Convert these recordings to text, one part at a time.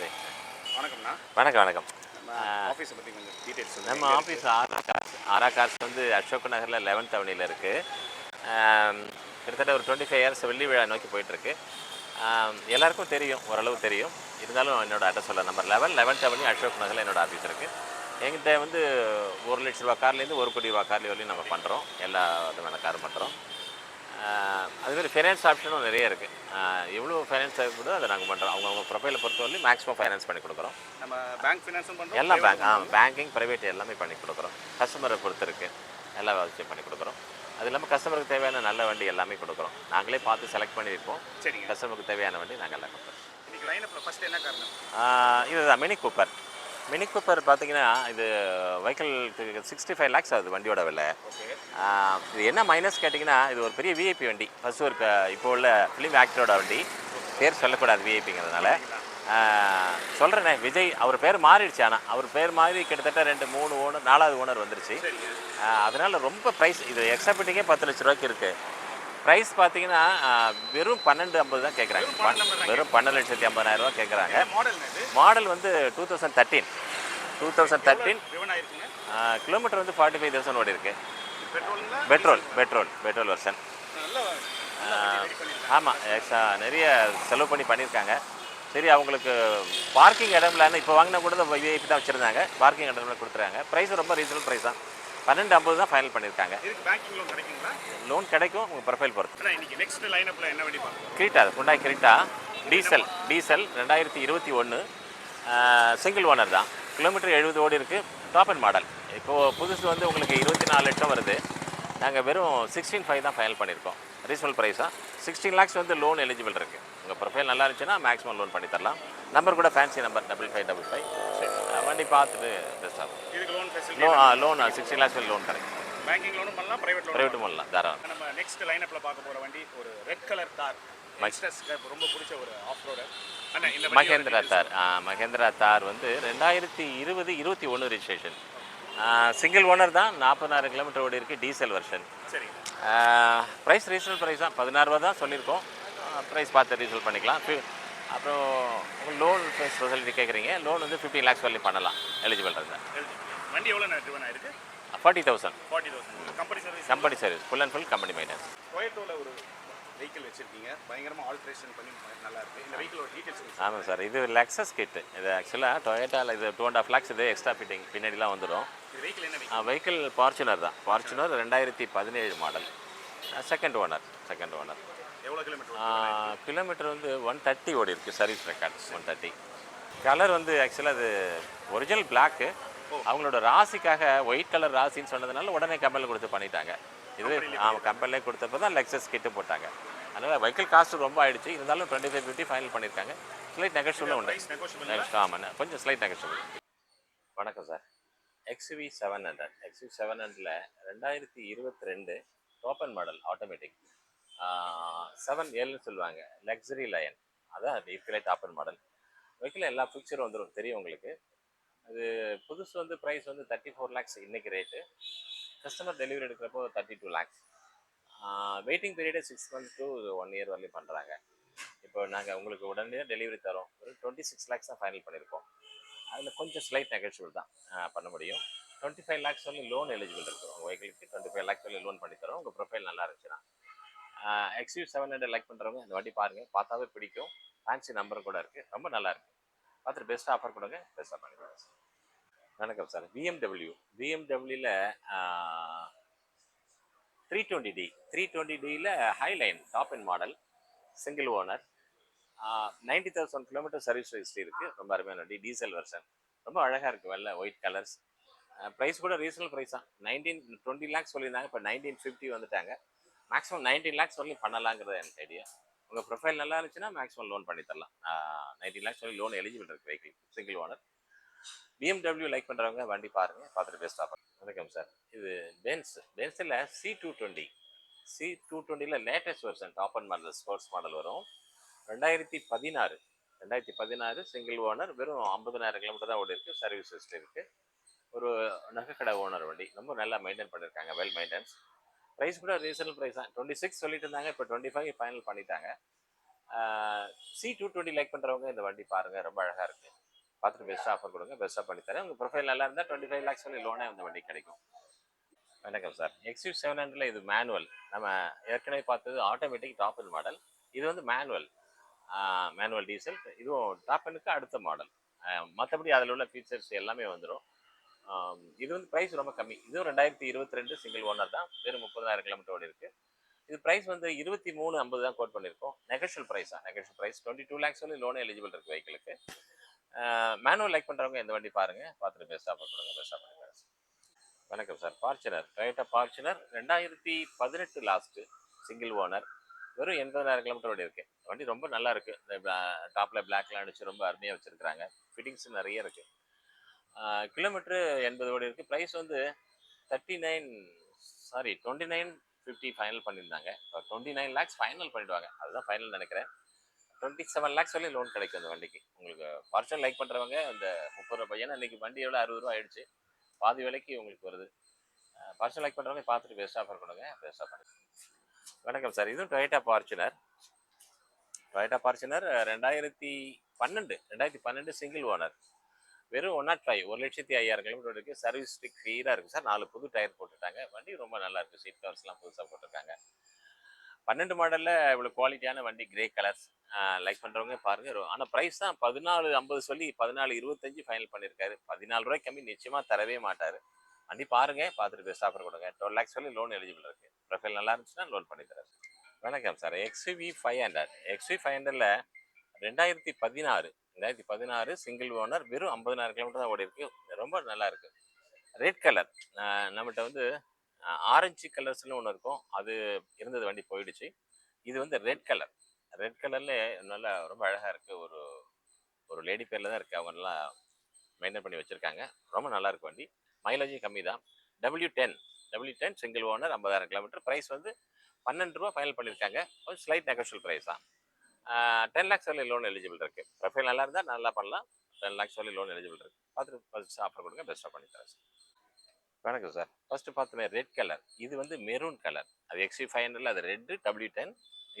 சரி. வணக்கம்ண்ணா. வணக்கம் வணக்கம். நம்ம ஆஃபீஸை பற்றி கொஞ்சம் டீட்டெயில்ஸ் நம்ம office Aura Cars Aura Cars வந்து அசோக் நகரில் லெவன்த் அவனியில் இருக்குது கிட்டத்தட்ட ஒரு டுவெண்ட்டி ஃபைவ் இயர்ஸ் வெள்ளி விழா நோக்கி போயிட்டுருக்கு. எல்லாருக்கும் தெரியும் ஓரளவு தெரியும். இருந்தாலும் என்னோட அட்ரஸ் சொல்ல number eleven eleventh avenue Ashok நகரில் என்னோட ஆஃபீஸ் இருக்குது எங்கிட்ட வந்து ஒரு லட்ச ரூபா கார்லேருந்து ஒரு கோடி ரூபா கார்லி வரையும் நம்ம பண்ணுறோம் எல்லா விதமான காரும் பண்ணுறோம் அதுமாதிரி ஃபைனான்ஸ் ஆப்ஷனும் நிறைய இருக்குது எவ்வளோ ஃபைனான்ஸ் தேவைப்படுதோ அதை நாங்கள் பண்ணுறோம் அவங்கவுங்க ப்ரொஃபைலை பொறுத்தவரையும் மேக்ஸிமம் ஃபைனான்ஸ் பண்ணி கொடுக்குறோம். நம்ம பேங்க் ஃபினான்ஸும் பண்ணுறோம் எல்லா பேங்க் ஆ பேங்கிங் ப்ரைவேட் எல்லாமே பண்ணி கொடுக்குறோம். கஸ்டமரை பொறுத்து இருக்கு. எல்லா விஷயம் பண்ணி கொடுக்குறோம். அது இல்லாமல் கஸ்டமருக்கு தேவையான நல்ல வண்டி எல்லாமே கொடுக்குறோம். நாங்களே பார்த்து செலக்ட் பண்ணி வைப்போம் சரிங்க கஸ்டமருக்கு தேவையான வண்டி நாங்கள் எல்லாம் கொடுக்குறோம். ஃபஸ்ட் என்ன காரணம்? இதுதான் மினி கூப்பர். மினி கூப்பர் பார்த்தீங்கன்னா இது வெஹிக்கிள் சிக்ஸ்டி ஃபைவ் லேக்ஸ் ஆகுது வண்டியோட விலை. இது என்ன மைனஸ் கேட்டிங்கன்னா இது ஒரு பெரிய விஐபி வண்டி. ஃபர்ஸ்ட் ஒரு இப்போ உள்ள ஃபிலிம் ஆக்டரோட வண்டி. பேர் சொல்லக்கூடாது விஐபிங்கிறதுனால சொல்கிறேனே விஜய் அவர் பேர் மாறிடுச்சு ஆனால் அவர் பேர் மாறி கிட்டத்தட்ட ரெண்டு மூணு ஓனர் நாலாவது ஓனர் வந்துருச்சு. அதனால ரொம்ப ப்ரைஸ் இது எக்ஸ்ட்ரா பிட்டிங்கே பத்து லட்ச ரூபாய்க்கு இருக்குது ப்ரைஸ் பார்த்தீங்கன்னா வெறும் பன்னெண்டு ஐம்பது தான் கேட்குறாங்க வெறும் பன்னெண்டு லட்சத்தி ஐம்பதாயிரம் ரூபா கேட்குறாங்க மாடல் வந்து two thousand thirteen two thousand thirteen kilometre வந்து ஃபார்ட்டி ஃபைவ் தௌசண்ட் ஓடி இருக்கு. பெட்ரோல் பெட்ரோல் பெட்ரோல் வெர்ஷன் ஆமாம் எக்ஸ்ட்ரா நிறைய செலவு பண்ணி பண்ணியிருக்காங்க. சரி அவங்களுக்கு பார்க்கிங் இடம் இல்லைன்னு இப்போ வாங்கினா கூட விஐபி தான் வச்சுருந்தாங்க. பார்க்கிங் இடம்ல கொடுத்துருக்காங்க ப்ரைஸ் ரொம்ப ரீசனபிள் ப்ரைஸ் தான். பன்னெண்டு ஐம்பது தான் ஃபைனல் பண்ணியிருக்காங்க. இதுக்கு பேங்கிங் லோன் கிடைக்குங்களா? லோன் கிடைக்கும் உங்கள் ப்ரொஃபைல் பொறுத்து. இன்னைக்கு நெக்ஸ்ட் லைனப்பில் என்ன வண்டி கிரீட்டா அது ஹுண்டாய் கிரீட்டா. டீசல் டீசல் ரெண்டாயிரத்தி இருபத்தி ஒன்று சிங்கிள் ஓனர் தான். கிலோமீட்டர் எழுபது ஓடி இருக்குது டாப் அண்ட் மாடல் இப்போது புதுசு வந்து உங்களுக்கு இருபத்தி நாலு லட்சம் வருது. நாங்கள் வெறும் சிக்ஸ்டீன் ஃபைவ் தான் ஃபைனல் பண்ணியிருக்கோம். ரீசனபிள் ப்ரைஸாக சிக்ஸ்டீன் லேக்ஸ் வந்து லோன் எலிஜிபிள் இருக்குது உங்கள் ப்ரொஃபைல் நல்லா இருந்துச்சுன்னா மேக்ஸிமம் லோன் பண்ணி தரலாம். நம்பர் கூட fancy number double five double five வண்டி பார்த்துட்டு பெஸ்ட் ஆகும் இதுக்கு loan facility loan loan sixteen lakhs loan கிடைக்கும். பேங்கிங் லோனும் பண்ணலாம் பிரைவேட் லோன் ப்ரைவேட்டும் பண்ணலாம். தாராளம். நம்ம நெக்ஸ்ட் லைனப்பில் பார்க்க போகிற வண்டி ஒரு ரெட் கலர் கார் ரொம்ப பிடிச்ச ஒரு ஆஃப் ரோடு மகேந்திரா தார். ஆ, மகேந்திரா தார் வந்து ரெண்டாயிரத்தி இருபது இருபத்தி ஒன்று ரிஜிஸ்ட்ரேஷன் சிங்கிள் ஓனர் தான் நாற்பதாயிரம் கிலோமீட்டர் ஓடி இருக்குது diesel version price reasonable price தான் பதினாறுரூவா தான் சொல்லியிருக்கோம். ப்ரைஸ் பார்த்து ரீசல் பண்ணிக்கலாம். அப்புறம் லோன் ஃபெசிலிட்டி கேட்குறீங்க லோன் வந்து ஃபிஃப்டீன் லேக்ஸ் வரலையும் பண்ணலாம். எலிஜிபிள் இருந்தால் வண்டி எவ்வளோ ட்ரிவன் ஆயிருக்கு forty thousand forty thousand company service company service full and full company minus டொயேட்டோவில் ஒரு வெஹிக்கிள் வச்சிருக்கீங்க. பயங்கரமாக ஆல்ட்ரேஷன் பண்ணி நல்லா இருக்கு. இந்த வெஹிக்கிளோட டீட்டெயில்ஸ் ஆமாம் சார். இது லெக்ஸஸ் கிட்டு இது ஆக்சுவலாக டொயேட்டாவில் இது டூ அண்ட் ஆஃப் லேக்ஸ் இது எக்ஸ்ட்ரா ஃபிட்டிங் பின்னாடிலாம் வந்துடும்? வெஹிக்கிள் ஃபார்ச்சுனர் தான். ஃபார்ச்சுனர் ரெண்டாயிரத்தி பதினேழு model second owner second owner எவ்வளோ கிலோமீட்டர் கிலோமீட்டர் வந்து ஒன் தேர்ட்டி ஓடி இருக்குது service record one thirty colour வந்து ஆக்சுவலாக அது ஒரிஜினல் பிளாக்கு அவங்களோட ராசிக்காக ஒயிட் கலர் ராசின்னு சொன்னதுனால உடனே கம்பெனியில் கொடுத்து பண்ணிட்டாங்க. இது ஆமாம் கம்பெனிலே கொடுத்தப்போ தான் லெக்ஸஸ் கிட்டு போட்டாங்க. அதனால் வெஹிக்கிள் காஸ்ட் ரொம்ப ஆயிடுச்சு. இருந்தாலும் டுவெண்ட்டி ஃபைவ் ஃபிஃப்டி ஃபைனல் பண்ணியிருக்காங்க ஸ்லைட் உண்டு. நெகோஷியபிள் நெக்ஸ்ட் ஆமாம் கொஞ்சம் ஸ்லைட் நெகஷியபிள் வணக்கம் sir XV seven hundred XV seven ஹண்ட்ரடில் ரெண்டாயிரத்தி இருபத்தி ரெண்டு top end model automatic seven ஏல்னு சொல்லுவாங்க. லக்ஸரி லயன் அதான் இருக்கிற டாப்பன் மாடல் வெஹிக்கிள் எல்லா ஃபிக்சரும் வந்துடும் தெரியும் உங்களுக்கு. அது புதுசு வந்து ப்ரைஸ் வந்து தேர்ட்டி ஃபோர் லேக்ஸ் இன்றைக்கி ரேட்டு கஸ்டமர் டெலிவரி எடுக்கிறப்போ thirty two lakhs waiting பீரியடே six month to one year வரலையும் பண்ணுறாங்க இப்போ நாங்கள் உங்களுக்கு உடனே டெலிவரி தரோம். ஒரு டுவெண்ட்டி சிக்ஸ் லேக்ஸ் தான் ஃபைனல் பண்ணியிருக்கோம் அதில் கொஞ்சம் ஸ்லைட் நெகட்டிவ் தான் பண்ண முடியும். டுவெண்ட்டி ஃபைவ் லேக்ஸ் வந்து லோன் எலிஜிபிள் இருக்கும் உங்கள் வெஹிக்கிளுக்கு டுவெண்ட்டி ஃபைவ் லேக்ஸ் வந்து லோன் பண்ணி தரோம் உங்கள் ப்ரொஃபைல் நல்லா இருந்துச்சுன்னா. எக்ஸ்யூ செவன் ஹண்ட்ரட் லைக் பண்ணுறவங்க இந்த வாட்டி பாருங்கள் பார்த்தாவே பிடிக்கும். ஃபேன்சி நம்பர் கூட இருக்குது ரொம்ப நல்லா இருக்கு. பார்த்துட்டு பெஸ்ட் ஆஃபர் கொடுங்க. பெஸ்ட்டாக பண்ணிக்கலாம் வணக்கம் sir BMW பிஎம்டபிள்யூவில் three twenty D three twenty டியில் highline top end model single owner ninety thousand kilometre service history இருக்குது ரொம்ப அருமையான வண்டி டீசல் வெர்ஷன் ரொம்ப அழகாக இருக்குது வெள்ளை ஒயிட் கலர்ஸ் ப்ரைஸ் கூட ரீசனல் ப்ரைஸ் தான். நைன்டீன் டுவெண்ட்டி லேக்ஸ் சொல்லியிருந்தாங்க. இப்போ நைன்டீன் ஃபிஃப்டி வந்துட்டாங்க. மேக்ஸிமம் நைன்டீன் லேக்ஸ் வரலையும் பண்ணலாங்கிறது எனக்கு ஐடியா உங்கள் ப்ரொஃபைல் நல்லா இருந்துச்சுன்னா மேக்ஸிமம் லோன் பண்ணி தரலாம். நைன்டீன் லேக்ஸ் சொல்லி லோன் எலிஜிபிள் இருக்குது vehicle single owner BMW like பண்ணுறவங்க வண்டி பாருங்கள் பார்த்துட்டு பெஸ்ட் ஆஃபர் வணக்கம் சார் இது Benz pencil C two twenty C two டுவெண்ட்டியில் latest version top end model sports model வரும். ரெண்டாயிரத்தி பதினாறு ரெண்டாயிரத்தி பதினாறு சிங்கிள் ஓனர் வெறும் ஐம்பதனாயிரம் கிலோமீட்டர் தான் ஓடி இருக்குது சர்வீஸ் இருக்குது ஒரு நகைக்கடை ஓனர் வண்டி ரொம்ப நல்லா மெயின்டைன் பண்ணியிருக்காங்க வெல் மெயின்டெனன்ஸ் ப்ரைஸ் கூட ரீசனல் ப்ரைஸ் தான். டுவெண்ட்டி சிக்ஸ் சொல்லிட்டு இருந்தாங்க இப்போ டுவெண்ட்டி ஃபைவ் ஃபைனல் பண்ணிட்டாங்க. சி டூ டுவெண்ட்டி லைக் பண்ணுறவங்க இந்த வண்டி பாருங்கள் ரொம்ப அழகாக இருக்குது பார்த்துட்டு பெஸ்ட்டாக ஆஃபர் கொடுங்க பெஸ்ட்டாக பண்ணித்தரேன் உங்கள் ப்ரொஃபைல் நல்லா இருந்தால் டுவெண்ட்டி ஃபைவ் லேக்ஸ் வரை லோனே அந்த வண்டி கிடைக்கும். வணக்கம் சார் எக்ஸ்யூ செவன் ஹண்ட்ரட்ல இது மேனுவல் நம்ம ஏற்கனவே பார்த்தது ஆட்டோமேட்டிக் டாப் அண்ட் மாடல் இது வந்து மேனுவல் மேனுவல் டீசல் இதுவும் டாப் அண்டுக்கு அடுத்த மாடல் மற்றபடி அதில் உள்ள ஃபீச்சர்ஸ் எல்லாமே வந்துடும் இது வந்து ப்ரைஸ் ரொம்ப கம்மி. இதுவும் ரெண்டாயிரத்தி இருபத்தி ரெண்டு சிங்கிள் ஓனர் தான். வெறும் முப்பதாயிரம் கிலோமீட்டர் ஓடி இருக்கு. இது ப்ரைஸ் வந்து இருபத்தி மூணு ஐம்பது தான் கோட் பண்ணியிருக்கோம். நெகஷியல் ப்ரைஸ் தான் negotiable price twenty two lakhs வந்து லோன் எலிஜிபிள் இருக்கு வெஹிக்கிளுக்கு மேனுவல் லைக் பண்ணுறவங்க எந்த வண்டி பாருங்க. பார்த்துட்டு பெஸ்ட்டாக பண்ணுறவங்க பெஸ்ட்டாக பண்ணுங்க வணக்கம் சார் ஃபார்ச்சுனர் டொயோட்டா ஃபார்ச்சுனர் ரெண்டாயிரத்தி பதினெட்டு லாஸ்ட்டு சிங்கிள் ஓனர் வெறும் எண்பதாயிரம் கிலோமீட்டர் ஓடி இருக்கு. வண்டி ரொம்ப நல்லா இருக்கு. இந்த டாப்பில் பிளாக்லாம் அடிச்சு ரொம்ப அருமையாக வச்சிருக்காங்க ஃபிட்டிங்ஸ் நிறைய இருக்குது கிலோமீட்டரு எண்பது ஓடி இருக்குது ப்ரைஸ் வந்து thirty nine sorry twenty nine fifty final பண்ணியிருந்தாங்க. இப்போ டுவெண்ட்டி நைன் லேக்ஸ் ஃபைனல் பண்ணிவிடுவாங்க அதுதான் ஃபைனல் நினைக்கிறேன். டுவெண்ட்டி செவன் லேக்ஸ் வரையும் லோன் கிடைக்கும் அந்த வண்டிக்கு. உங்களுக்கு பார்சல் லைக் பண்ணுறவங்க அந்த முப்பது ரூபாய் ஏன்னா இன்னைக்கு வண்டி எவ்வளோ அறுபது ரூபா ஆயிடுச்சு. பாதி விலைக்கு உங்களுக்கு வருது. பர்சன் லைக் பண்ணுறவங்க பார்த்துட்டு பெஸ்ட் ஆஃபர் கொடுங்க பெஸ்ட் ஆஃபர் வணக்கம் சார் இதுவும் டொயேட்டா ஃபார்ச்சுனர் டொயேட்டா ஃபார்ச்சுனர் ரெண்டாயிரத்தி பன்னெண்டு. ரெண்டாயிரத்தி பன்னெண்டு சிங்கிள் ஓனர் வெறும் ஒன் நாட் ஃபைவ் ஒரு லட்சத்தி ஐயாயிரம் கிலோமீட்டர் இருக்கு சர்வீஸ் கிளியராக இருக்குது சார் நாலு புது டயர் போட்டுட்டாங்க வண்டி ரொம்ப நல்லா இருக்குது சீட் கவர்ஸ்லாம் புதுசாக போட்டிருக்காங்க. பன்னெண்டு மாடலில் இவ்வளோ குவாலிட்டியான வண்டி கிரே கலர்ஸ் லைக் பண்ணுறவங்க பாருங்கள் ஆனால் ப்ரைஸ் தான் பதினாலு ஐம்பது சொல்லி பதினாலு இருபத்தஞ்சு ஃபைனல் பண்ணியிருக்காரு பதினாலு ரூபாய் கம்மி நிச்சயமாக தரவே மாட்டார். வண்டி பாருங்கள் பார்த்துட்டு பெஸ்ட் ஆஃபர் கொடுங்க. டுவெல் லேக்ஸ் சொல்லி லோன் எலிஜிபிள் இருக்குது ப்ரொஃபைல் நல்லா இருந்துச்சுன்னா லோன் பண்ணி தரேன் வணக்கம் sir XV five hundred XV five ஹண்ட்ரட்ல ரெண்டாயிரத்தி பதினாறு ரெண்டாயிரத்தி பதினாறு சிங்கிள் ஓனர் வெறும் ஐம்பதனாயிரம் கிலோமீட்டர் தான் ஓடி இருக்கு. ரொம்ப நல்லா இருக்கு. ரெட் கலர் நம்மகிட்ட வந்து ஆரஞ்சு கலர்ஸ்னு ஒன்று இருக்கும். அது இருந்தது வண்டி போயிடுச்சு. இது வந்து ரெட் கலர் ரெட் கலர்ல நல்லா ரொம்ப அழகாக இருக்குது ஒரு ஒரு லேடி பேரில் தான் இருக்குது அவங்க நல்லா மெயின்டைன் பண்ணி வச்சிருக்காங்க. ரொம்ப நல்லா வண்டி. மைலேஜும் கம்மி தான். W ten W ten single owner ஐம்பதாயிரம் கிலோமீட்டர் ப்ரைஸ் வந்து பன்னெண்டு ரூபா ஃபைனல் பண்ணியிருக்காங்க கொஞ்சம் ஸ்லைட் நெகோஷியல் ப்ரைஸ் தான். டென் லேக்ஸ் வரை லோன் எலிஜிபிள் இருக்கு. ப்ரொஃபைல் நல்லா இருந்தால் நல்லா பண்ணலாம். டென் லேக்ஸ் வரை லோன் எலிஜிபிள் இருக்கு. பார்த்துட்டு ஃபஸ்ட்டு ஆஃபர் கொடுங்க பெஸ்ட்டாக பண்ணி தரேன் சார். வணக்கம் சார். ஃபஸ்ட்டு பார்த்தோமே ரெட் கலர் இது வந்து மெரூன் கலர் அது எக்ஸி ஃபைவ் ஹண்ட்ரட்ல அது ரெட்டு டபிள்யூ டென்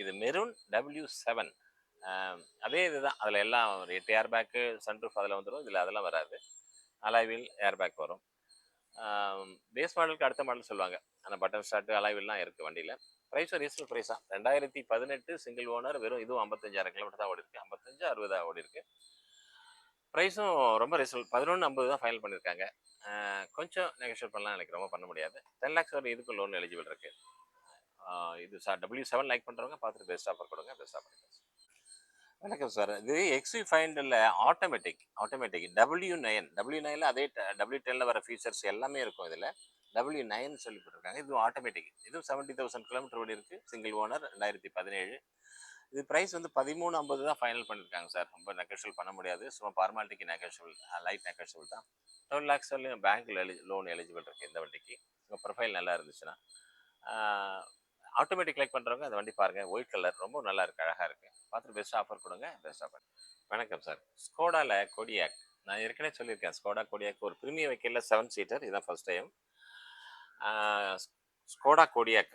இது மெரூன் டபிள்யூ செவன் அதே இதுதான். அதில் எல்லாம் ஒரு எட்டு ஏர் பேக்கு சன்ரூஃப் அதில் வந்துடும் இதில் அதெல்லாம் வராது. அலாய்வில் ஏர் பேக் வரும். பேஸ் மாடலுக்கு அடுத்த மாடல் சொல்லுவாங்க. ஆனால் பட்டன் ஸ்டார்ட்டு அலாய்வில்லாம் இருக்குது வண்டியில். ப்ரைஸும் ரீசனல் ப்ரைஸ் தான் ரெண்டாயிரத்தி பதினெட்டு சிங்கிள் ஓனர் வெறும் இதுவும் ஐம்பத்தஞ்சாயிரம் கிலோமீட்டர் தான் ஓடி இருக்கு ஐம்பத்தஞ்சு அறுபதா ஓடி இருக்கு ப்ரைஸும் ரொம்ப ரிசல்ட் பதினொன்று ஐம்பது தான் ஃபைனல் பண்ணியிருக்காங்க. கொஞ்சம் நெகோஷியேட் பண்ணலாம் எனக்கு ரொம்ப பண்ண முடியாது. டென் லேக்ஸ் வரை இதுக்கு லோன் எலிஜிபிள் இருக்கு. இது சார் டபிள்யூ செவன் லைக் பண்ணுறவங்க பார்த்துட்டு பெஸ்ட் ஆஃபர் கொடுங்க பெஸ்ட் ஆஃபர் வணக்கம் சார் இது XE ஃபைண்டில் automatic automatic W nine W நைனில் அதே டபிள்யூ டெனில் வர ஃபீச்சர்ஸ் எல்லாமே இருக்கும் இதில். டபிள்யூ நைன் சொல்லி போட்டிருக்காங்க இதுவும் ஆட்டோமேட்டிக் இதுவும் செவன்ட்டி தௌசண்ட் கிலோமீட்டர் ஓடி இருக்குது சிங்கிள் ஓனர் ரெண்டாயிரத்தி பதினேழு. இது ப்ரைஸ் வந்து பதிமூணு ஐம்பது தான் ஃபைனல் பண்ணியிருக்காங்க சார் ரொம்ப நெகோஷியல் பண்ண முடியாது. சும்மா ஃபார்மாலிட்டிக்கு நெகோஷியல் லைட் நெகோஷியல் தான். டுவெல் லேக்ஸ் வரலையும் பேங்க்கில் எலி லோன் எலிஜிபிள் இருக்குது இந்த வண்டிக்கு. உங்கள் ப்ரொஃபைல் நல்லா இருந்துச்சுன்னா ஆட்டோமேட்டிக் லைக் பண்ணுறவங்க அந்த வண்டி பாருங்கள் ஒயிட் கலர் ரொம்ப நல்லா இருக்குது அழகாக இருக்குது பார்த்துட்டு பெஸ்ட் ஆஃபர் கொடுங்க பெஸ்ட் ஆஃபர் வணக்கம் சார் ஸ்கோடாவில் கொடியாக் நான் ஏற்கனவே சொல்லியிருக்கேன் ஸ்கோடா கொடியாக் ஒரு ப்ரீமியம் வைக்கல செவன் சீட்டர் இதுதான் ஃபர்ஸ்ட் டைம் ஸ்கோடா கோடியாக்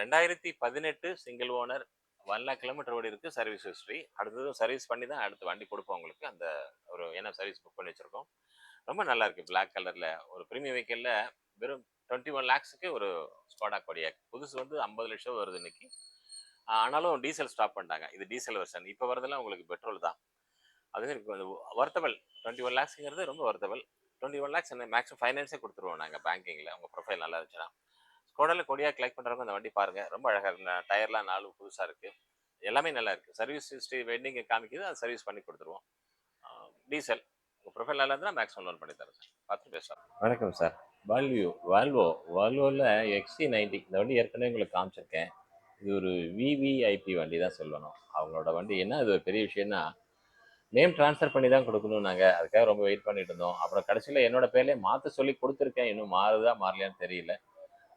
ரெண்டாயிரத்தி பதினெட்டு single owner one lakh kilometre ஓடி இருக்குது சர்வீஸ் ஹிஸ்ட்ரி அடுத்தது சர்வீஸ் பண்ணி தான் அடுத்து வண்டி கொடுப்போம் உங்களுக்கு. அந்த ஒரு ஏன்னா சர்வீஸ் புக் பண்ணி வச்சுருக்கோம். ரொம்ப நல்லா இருக்குது பிளாக் கலரில் ஒரு ப்ரீமியம் வெஹிக்கிளில் வெறும் டுவெண்ட்டி ஒன் லேக்ஸுக்கு ஒரு ஸ்கோடா கோடியாக் புதுசு வந்து ஐம்பது லட்சம் வருது இன்னைக்கு. ஆனாலும் டீசல் ஸ்டாப் பண்ணிட்டாங்க. இது டீசல் வெர்ஷன் இப்போ வரதெல்லாம் உங்களுக்கு பெட்ரோல் தான். அது வர்த்தபிள் டுவெண்ட்டி ஒன் லேக்ஸுங்கிறது ரொம்ப வர்த்தபிள் டுவெண்ட்டி ஒன் லேக்ஸ் என்ன மேக்ஸிமம் ஃபைனான்ஸே கொடுத்துருவோம் நாங்கள் பேங்கிங்கில் உங்கள் ப்ரொஃபைல் நல்லா இருந்துச்சுன்னா. ஸ்கோடாவில் கொடியாக கலெக்ட் பண்ணுறவங்க அந்த வண்டி பாருங்கள் ரொம்ப அழகாக இருக்கு. டயர்லாம் நாலு புதுசாக இருக்குது எல்லாமே நல்லா இருக்குது சர்வீஸ் ஹிஸ்ட்ரி வெண்டிங் காமிக்குது. அதை சர்வீஸ் பண்ணி கொடுத்துருவோம். டீசல் உங்கள் ப்ரொஃபைல் நல்லா இருந்தால் மேக்ஸிமம் லோன் பண்ணி தரேன் சார். பார்த்து பேசுகிறேன் வணக்கம் சார். வால்வியூ வால்வோ வால்வோவில் எக்ஸி நைன்டி இந்த வண்டி ஏற்கனவே உங்களுக்கு காமிச்சிருக்கேன். இது ஒரு விவிஐபி வண்டி தான் சொல்லணும். அவங்களோட வண்டி என்ன? இது ஒரு பெரிய விஷயம்னா நேம் ட்ரான்ஸ்ஃபர் பண்ணி தான் கொடுக்கணும் நாங்கள் அதுக்காக ரொம்ப வெயிட் பண்ணிட்டு இருந்தோம். அப்புறம் கடைசியில் என்னோட பேர்லேயே மாற்ற சொல்லி கொடுத்துருக்கேன். இன்னும் மாறுதா மாறலையான்னு தெரியல.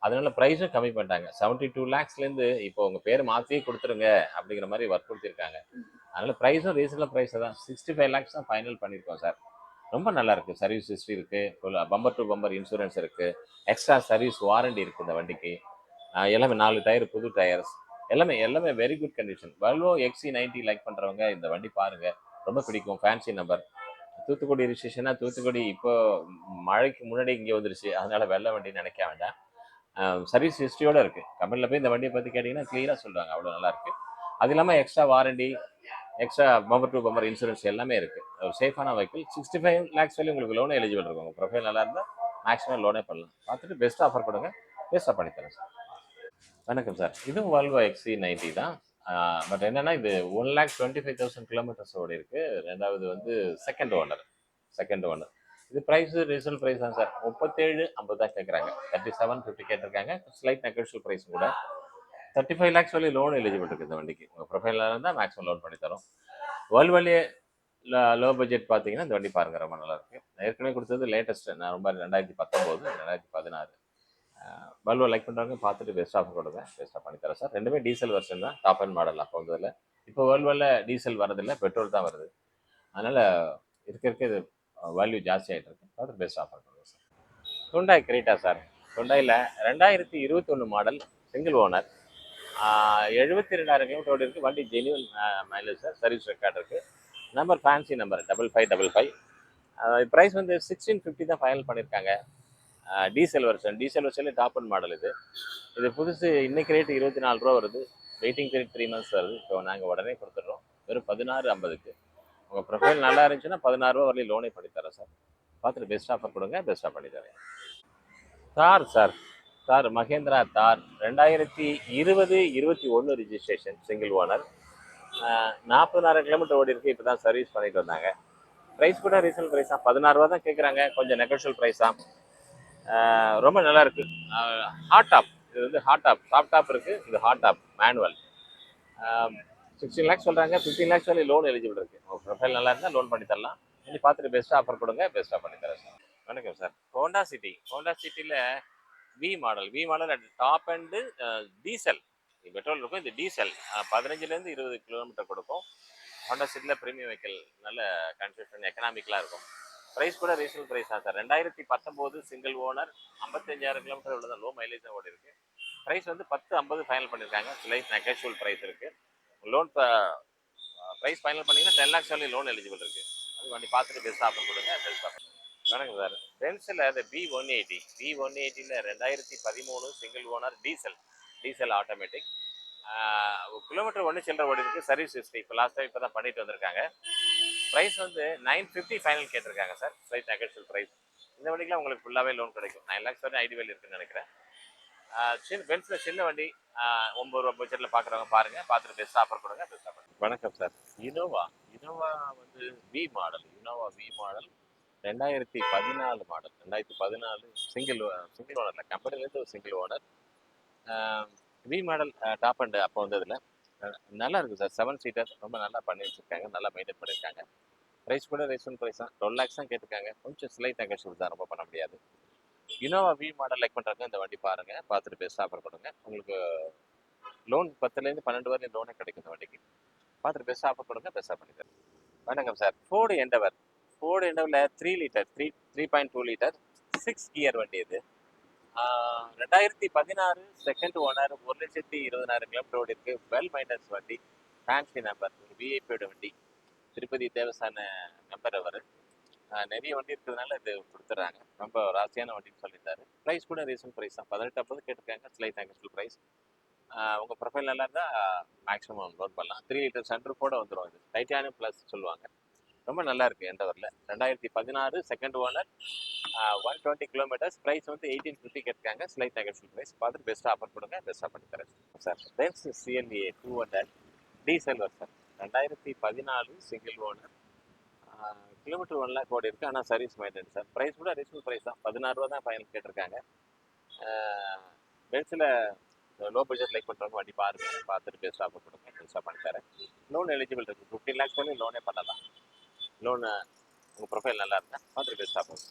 அதனால ப்ரைஸும் கம்மி பண்ணிட்டாங்க. செவன்ட்டி டூ லேக்ஸ்லேருந்து இப்போ உங்கள் பேர் மாற்றியே கொடுத்துருங்க அப்படிங்கிற மாதிரி வற்புறுத்திருக்காங்க அதனால ப்ரைஸும் ரீசனபிள் ப்ரைஸ் தான். சிக்ஸ்டி ஃபைவ் லேக்ஸ் தான் ஃபைனல் பண்ணியிருக்கோம் சார் ரொம்ப நல்லா இருக்கு. சர்வீஸ் ஹிஸ்ட்ரி இருக்கு. பம்பர் டு பம்பர் இன்சூரன்ஸ் இருக்கு. எக்ஸ்ட்ரா சர்வீஸ் வாரண்டி இருக்கு இந்த வண்டிக்கு. எல்லாமே நாலு டயர் புது டயர்ஸ் எல்லாமே எல்லாமே very good condition Volvo XC ninety like பண்ணுறவங்க இந்த வண்டி பாருங்கள் ரொம்ப பிடிக்கும். ஃபேன்சி நம்பர் தூத்துக்குடி ரிஜிஸ்ட்ரேஷனா தூத்துக்குடி இப்போ மழைக்கு முன்னாடி இங்கே வந்துருச்சு. அதனால வெள்ளை வண்டி நினைக்க வேண்டாம். சர்வீஸ் ஹிஸ்ட்ரியோட இருக்கு. கம்பெனியில் போய் இந்த வண்டியை பற்றி கேட்டிங்கன்னா கிளியராக சொல்லுவாங்க அவ்வளோ நல்லா இருக்கு. அது இல்லாமல் extra warranty extra bumper to bumper insurance எல்லாமே இருக்கு. ஒரு சேஃபான வெஹிக்கிள் சிக்ஸ்டி ஃபைவ் லேக்ஸ் வரையும் உங்களுக்கு லோனே எலிஜிபிள் இருக்கும். உங்கள் ப்ரொஃபைல் நல்லா இருந்தால் மேக்ஸிமம் லோனே பண்ணலாம். பார்த்துட்டு பெஸ்ட் ஆஃபர் கொடுங்க. பெஸ்ட்டாக பண்ணித்தரேன் சார் வணக்கம் சார் இதுவும் வால்வோ எக்ஸி நைன்டி தான். பட் என்னன்னா இது one lakh twenty five thousand kilometres ஓடி இருக்கு. ரெண்டாவது வந்து செகண்ட் ஓனர் செகண்ட் ஓனர் இது ப்ரைஸ் ரீசல் ப்ரைஸ் தான் சார் முப்பத்தேழு ஐம்பது தான் கேட்குறாங்க தேர்ட்டி செவன் ஃபிஃப்டி கேட்டிருக்காங்க. ஸ்லைட் நெகோஷியல் ப்ரைஸ் கூட. தேர்ட்டி ஃபைவ் லேக்ஸ் வரையும் லோன் எலிஜிபிள் இருக்குது இந்த வண்டிக்கு. உங்கள் ப்ரொஃபைலில் இருந்தால் மேக்ஸிமம் லோன் பண்ணி தரோம். வேர்ல்டு வழியே லோ பட்ஜெட் பார்த்தீங்கன்னா இந்த வண்டி பாருங்க ரொம்ப நல்லா இருக்கு. ஏற்கனவே கொடுத்தது லேட்டஸ்ட் நான் ரொம்ப ரெண்டாயிரத்தி பத்தொம்போது ரெண்டாயிரத்தி பதினாறு. பல்வோ லைக் பண்ணுறவங்க பார்த்துட்டு பெஸ்ட் ஆஃபர் கொடுங்க பெஸ்ட்டாக பண்ணி தரேன் சார். ரெண்டுமே டீசல் வெர்ஷன் தான். டாப் அண்ட் மாடல் அப்போ வந்ததில் இப்போ வேர்ல்டுவில் டீசல் வரதில்லை பெட்ரோல் தான் வருது. அதனால் இருக்க இருக்க இது வேல்யூ ஜாஸ்தி ஆகிட்டு இருக்கு. பார்த்து பெஸ்ட் ஆஃபர் கொடுங்க சார். Hyundai Creta sir. துண்டாயில் ரெண்டாயிரத்தி இருபத்தொன்று மாடல் சிங்கிள் ஓனர் எழுபத்தி ரெண்டாயிரம் கிலோமீட்டர் இருக்குது வண்டி genuine mileage sir. Service record இருக்குது number fancy number double five double five price வந்து சிக்ஸ்டீன் ஃபிஃப்டி தான் ஃபைனல் பண்ணியிருக்காங்க டீசல் வெர்ஷன் டீசல் வெர்ஷன்லேயே டாப் அண்ட் மாடல் இது. இது புதுசு இன்னைக்கு ரேட் இருபத்தி நாலு ரூபா வருது. வெயிட்டிங் பீரியட் த்ரீ மந்த்ஸ் வருது. இப்போ நாங்கள் உடனே கொடுத்துட்றோம். வெறும் பதினாறு ஐம்பதுக்கு. உங்கள் ப்ரொஃபைல் நல்லா இருந்துச்சுன்னா பதினாறு ரூபா வரலையும் லோனே பண்ணி தரேன் சார். பார்த்துட்டு பெஸ்ட் ஆஃபர் கொடுங்க பெஸ்ட்டாக பண்ணி தரேன். தார் சார். தார் மகேந்திரா தார். ரெண்டாயிரத்தி இருபது இருபத்தி ஒன்று ரிஜிஸ்ட்ரேஷன் சிங்கிள் ஓனர் நாற்பதாயிரம் கிலோமீட்டர் ஓடி இருக்கு. இப்போ தான் சர்வீஸ் பண்ணிட்டு வந்தாங்க. ப்ரைஸ் கூட ரீசனல் ப்ரைஸ் தான். பதினாறு ரூபா தான் கேட்குறாங்க கொஞ்சம் நெகோஷியல் ப்ரைஸ் தான். ரொம்ப நல்லா இருக்கு. ஹாட் டாப் இது வந்து ஹாட் டாப் சாஃப்ட் டாப் இருக்கு. இது hard top manual sixteen lakhs சொல்றாங்க. ஃபிஃப்டீன் லேக்ஸ் வரை லோன் எலிஜிபிள் இருக்கு. உங்க ப்ரொஃபைல் நல்லா இருந்தால் லோன் பண்ணி தரலாம். இனி பார்த்துட்டு பெஸ்ட் ஆஃபர் கொடுங்க பெஸ்ட்டாக பண்ணி தரேன் சார். வணக்கம் சார். ஹோண்டா சிட்டி ஹோண்டா சிட்டியில் V model V model at top and diesel petrol இருக்கும். இது டீசல் பதினஞ்சுலேருந்து இருபது கிலோமீட்டர் கொடுக்கும். ஹோண்டா சிட்டியில் ப்ரீமியம் வெஹிக்கல் நல்ல கன்ஸ்ட்ரக்ஷன் எக்கனாமிக்கலாக இருக்கும். ப்ரைஸ் கூட ரீசனல் ப்ரைஸ் தான் சார் ரெண்டாயிரத்தி பத்தொம்போது சிங்கிள் ஓனர் ஐம்பத்தஞ்சாயிரம் கிலோமீட்டர் உள்ள லோ மைலேஜ் தான் ஓடி இருக்கு. ப்ரைஸ் வந்து பத்து ஐம்பது ஃபைனல் பண்ணியிருக்காங்க ஸ்லைட் நெகோஷியல் ப்ரைஸ் இருக்குது லோன் ப்ரைஸ் ஃபைனல் பண்ணீங்கன்னா டென் லேக்ஸ் வரையும் லோன் எலிஜிபிள் இருக்கு. அது வண்டி பார்த்துட்டு பெஸ்ட் ஆஃபர் கொடுங்க பெஸ்ட் ஆஃபர் வணக்கம் சார் பென்ஸில் அது B one eighty B one எயிட்டியில் ரெண்டாயிரத்தி பதிமூணு single owner diesel diesel automatic kilometre ஒன்று சில்லற ஓடி இருக்குது சர்வீஸ் ஹிஸ்ட்ரி இப்போ லாஸ்ட் டைம் இப்போ தான் பண்ணிட்டு வந்திருக்காங்க. ப்ரைஸ் வந்து நைன் ஃபிஃப்டி ஃபைனல் கேட்டிருக்காங்க சார் ப்ரைஸ் நெகோஷியல் ப்ரைஸ் இந்த வண்டிக்கெலாம் உங்களுக்கு ஃபுல்லாகவே லோன் கிடைக்கும். நைன் லேக்ஸ் வரை ஐடி வேல் இருக்குன்னு நினைக்கிறேன். சின்ன பென்ஸில் சின்ன வண்டி ஒம்பது ரூபா பட்ஜெட்டில் பார்க்குறவங்க பாருங்க. பார்த்துட்டு பெஸ்ட் ஆஃபர் கொடுங்க பெஸ்ட் ஆஃபர் வணக்கம் சார் இனோவா இனோவா வந்து V model Innova V model ரெண்டாயிரத்தி பதினாலு மாடல் ரெண்டாயிரத்தி பதினாலு சிங்கிள் சிங்கிள் ஓனரில் கம்பெனிலேருந்து ஒரு single owner V model top and அப்போ வந்ததில். நல்லா இருக்கு சார். செவன் சீட்டர் ரொம்ப நல்லா பண்ணி வச்சுருக்காங்க. நல்லா மெயின்டைன் பண்ணியிருக்காங்க ப்ரைஸ் கூட ரேஷன் ப்ரைஸ் தான். டுவெல் லேக்ஸ் தான் கேட்டிருக்காங்க. கொஞ்சம் ஸ்லைட் தங்கச்சூர் தான். ரொம்ப பண்ண முடியாது. இனோவா வி மாடல் லைக் பண்ணுறாங்க இந்த வண்டி பாருங்கள் பார்த்துட்டு பெஸ்ட் ஆஃபர் கொடுங்க. உங்களுக்கு லோன் பத்துலேருந்து பன்னெண்டு வரையும் லோனே கிடைக்கும் இந்த வண்டிக்கு. பார்த்துட்டு பெஸ்ட் ஆஃபர் கொடுங்க. பெஸ்ட்டாக பண்ணி தரேன் வணக்கம் sir. Ford Endeavour Ford எண்டவரில் three litre three three point two litre six gear வண்டி இது. ரெண்டாயிரத்தி பதினாறு செகண்ட் ஓனர் ஒரு லட்சத்தி இருபதாயிரம் கிலோமீட்டர் ஓடி இருக்கு வெல் மைண்டர்ஸ் வண்டி ஃபேன்சி நம்பர் விஐபியோட வண்டி திருப்பதி தேவஸ்தான நம்பர் அவர். நிறைய வண்டி இருக்கிறதுனால இது கொடுத்துட்றாங்க. ரொம்ப ராசியான வண்டின்னு சொல்லியிருந்தாரு ப்ரைஸ் கூட ரீசன் ப்ரைஸ் தான். பதினெட்டு ஐம்பது கேட்டிருக்காங்க. ஸ்லைட் ஆங்கஸ்டல் ப்ரைஸ் உங்கள் ப்ரொஃபைல் நல்லா இருந்தால் மேக்ஸிமம் லோட் பண்ணலாம். த்ரீ லிட்டர் சென்டர் கூட வந்துடும் இது. டைட்டானியம் ப்ளஸ் சொல்லுவாங்க. ரொம்ப நல்லா இருக்கு எண்டவரில் ரெண்டாயிரத்தி பதினாறு second owner one twenty kilometres price வந்து எயிட்டீன் ஃபிஃப்டி கேட்காங்க ஸ்லைட் நெகட்டிவ் ப்ரைஸ் பார்த்துட்டு பெஸ்ட் ஆஃபர் கொடுங்க. பெஸ்ட்டாக பண்ணி தரேன். Sir Benz CLA two hundred diesel sir. ரெண்டாயிரத்தி பதினாலு single owner kilometre one lakh ஓடி இருக்குது ஆனால் சர்வீஸ் மெயின்டெனன்ஸ் சார். ப்ரைஸ் கூட ரீசனல் ப்ரைஸ் தான். பதினாறு ரூபா தான் ஃபைனல் கேட்டிருக்காங்க. பென்ஸில் லோ பட்ஜெட் லைக் பண்ணுறவங்க வண்டி பாருங்க. பார்த்துட்டு பெஸ்ட் ஆஃபர் கொடுங்க. பெஸ்ட்டாக பண்ணி தரேன். லோன் எலிஜிபிள் இருக்குது ஃபிஃப்டீன் லேக்ஸ் வரையும் லோனே பண்ணலாம். லோனு உங்கள் ப்ரொஃபைல் நல்லா இருந்தால் பார்த்துட்டு பெஸ்ட் ஆஃபர்